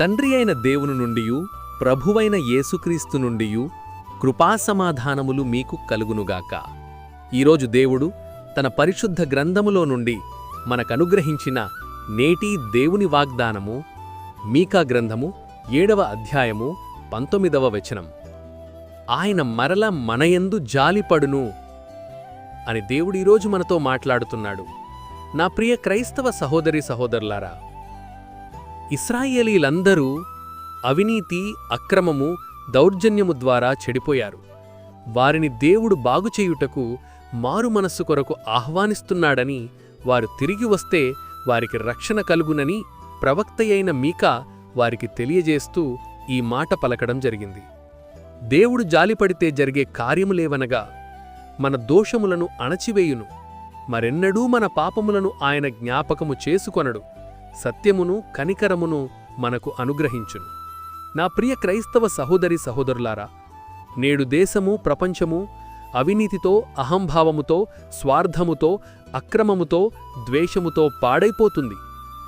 తండ్రి అయిన దేవుని నుండియు ప్రభువైన యేసుక్రీస్తు నుండియు కృపాసమాధానములు మీకు కలుగునుగాక. ఈరోజు దేవుడు తన పరిశుద్ధ గ్రంథములో నుండి మనకనుగ్రహించిన నేటి దేవుని వాగ్దానము మీకా గ్రంథము ఏడవ అధ్యాయము పంతొమ్మిదవ వచనం. ఆయన మరల మనయందు జాలిపడును అని దేవుడు ఈరోజు మనతో మాట్లాడుతున్నాడు. నా ప్రియ క్రైస్తవ సహోదరి సహోదరులారా ఇస్రాయేలీలందరూ అవినీతి అక్రమము దౌర్జన్యము ద్వారా చెడిపోయారు. వారిని దేవుడు బాగుచేయుటకు మారు మనస్సు కొరకు ఆహ్వానిస్తున్నాడని వారు తిరిగి వస్తే వారికి రక్షణ కలుగునని ప్రవక్తయైన మీకా వారికి తెలియజేస్తూ ఈ మాట పలకడం జరిగింది. దేవుడు జాలిపడితే జరిగే కార్యములేవనగా మన దోషములను అణచివేయును. మరెన్నడూ మన పాపములను ఆయన జ్ఞాపకము చేసుకొనడు. సత్యమును కనికరమును మనకు అనుగ్రహించును. నా ప్రియ క్రైస్తవ సహోదరి సహోదరులారా నేడు దేశము ప్రపంచము అవినీతితో అహంభావముతో స్వార్థముతో అక్రమముతో ద్వేషముతో పాడైపోతుంది.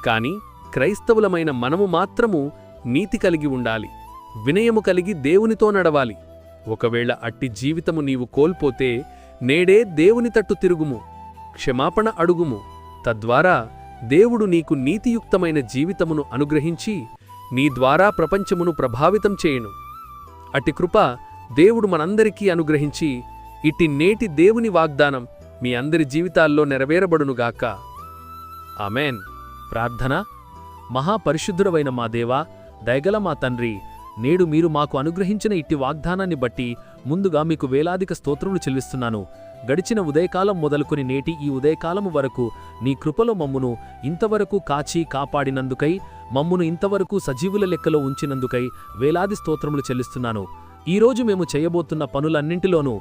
కాని క్రైస్తవులమైన మనము మాత్రము నీతి కలిగి ఉండాలి. వినయము కలిగి దేవునితో నడవాలి. ఒకవేళ అట్టి జీవితము నీవు కోల్పోతే నేడే దేవుని తట్టు తిరుగుము. క్షమాపణ అడుగుము. తద్వారా దేవుడు నీకు నీతియుక్తమైన జీవితమును అనుగ్రహించి నీ ద్వారా ప్రపంచమును ప్రభావితం చేయును. అటి కృప దేవుడు మనందరికీ అనుగ్రహించి ఇట్టి నేటి దేవుని వాగ్దానం మీ అందరి జీవితాల్లో నెరవేరబడునుగాక ఆమెన్. ప్రార్థన. మహాపరిశుద్ధుడవైన మా దేవా దయగల మా తండ్రి నేడు మీరు మాకు అనుగ్రహించిన ఇట్టి వాగ్దానాన్ని బట్టి ముందుగా మీకు వేలాదిక స్తోత్రములు చెల్లిస్తున్నాను. గడిచిన ఉదయకాలం మొదలుకొని నేటి ఈ ఉదయకాలము వరకు నీ కృపలో మమ్మును ఇంతవరకు కాచి కాపాడినందుకై మమ్మును ఇంతవరకు సజీవుల లెక్కలో ఉంచినందుకై వేలాది స్తోత్రములు చెల్లిస్తున్నాను. ఈరోజు మేము చేయబోతున్న పనులన్నింటిలోనూ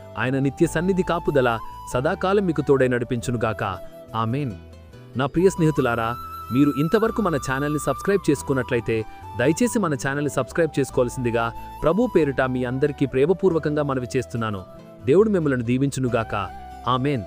ఆయన నిత్య సన్నిధి కాపుదల సదాకాలం మీకు తోడై నడిపించునుగాక. ఆమెన్. నా ప్రియ స్నేహితులారా మీరు ఇంతవరకు మన ఛానల్ని సబ్స్క్రైబ్ చేసుకున్నట్లయితే దయచేసి మన ఛానల్ని సబ్స్క్రైబ్ చేసుకోవాల్సిందిగా ప్రభు పేరిట మీ అందరికీ ప్రేమపూర్వకంగా మనవి చేస్తున్నాను. దేవుడు మిమ్మల్ని దీవించునుగాక. ఆమెన్.